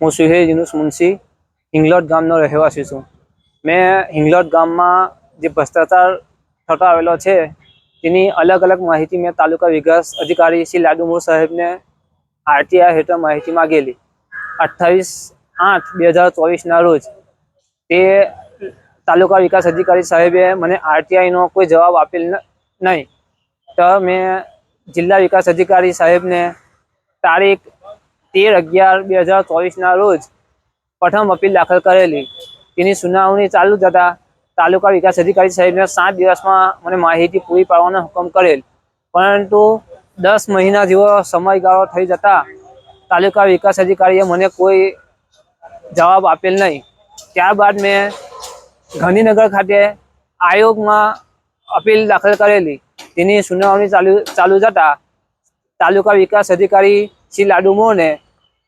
હું સુહેલ યુનુસ મુનશી હિંગલોટ ગામનો રહેવાસી છું. મેં હિંગલોટ ગામમાં જે ભ્રષ્ટાચાર થતો આવેલો છે, તેની અલગ અલગ માહિતી મેં તાલુકા વિકાસ અધિકારી શ્રી લાડુમોર સાહેબને આરટીઆઈ હેઠળ માહિતી માગેલી. અઠ્ઠાવીસ આઠ બે હજાર ચોવીસના રોજ તે તાલુકા વિકાસ અધિકારી સાહેબે મને આરટીઆઈનો કોઈ જવાબ આપેલ નહીં. તો મેં જિલ્લા વિકાસ અધિકારી સાહેબને તારીખ તેર અગિયાર બે હજાર ચોવીસના રોજ પ્રથમ અપીલ દાખલ કરેલી. તેની સુનાવણી ચાલુ થતાં તાલુકા વિકાસ અધિકારી સાહેબને સાત દિવસમાં મને માહિતી પૂરી પાડવાનો હુકમ કરેલ. પરંતુ દસ મહિના જેવો સમયગાળો થઈ જતા તાલુકા વિકાસ અધિકારીએ મને કોઈ જવાબ આપેલ નહીં. ત્યારબાદ મેં ગાંધીનગર ખાતે આયોગમાં અપીલ દાખલ કરેલી. તેની સુનાવણી ચાલુ ચાલુ જતા તાલુકા વિકાસ અધિકારી શ્રી લાડુ મોહને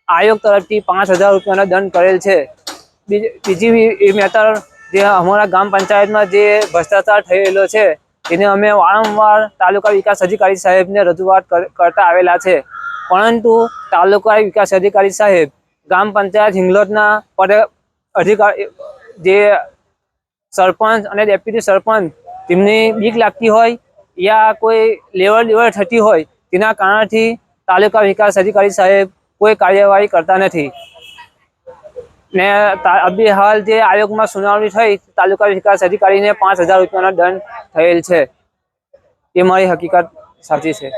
આયોગ તરફથી પાંચ હજાર રૂપિયાનો દંડ કરેલ છે. બીજી મેટર જે અમારા ગ્રામ પંચાયતમાં જે ભ્રષ્ટાચાર થયેલો છે તેને અમે વારંવાર તાલુકા વિકાસ અધિકારી સાહેબને રજૂઆત કર- કરતા આવેલા છે. પરંતુ તાલુકા વિકાસ અધિકારી સાહેબ ગ્રામ પંચાયત હિંગલોટના પદે અધિકારી, જે સરપંચ અને ડેપ્યુટી સરપંચ તેમની બીક લાગતી હોય યા કોઈ લેવડ દેવડ થતી હોય તેના કારણથી તાલુકા વિકાસ અધિકારી સાહેબ કોઈ કાર્યવાહી કરતા નથી. ને અભી હાલ જે આયોગમાં સુનાવણી થઈ, તાલુકા વિકાસ અધિકારીને પાંચ હજાર રૂપિયાનો દંડ થયેલ છે. એ મારી હકીકત સાચી છે.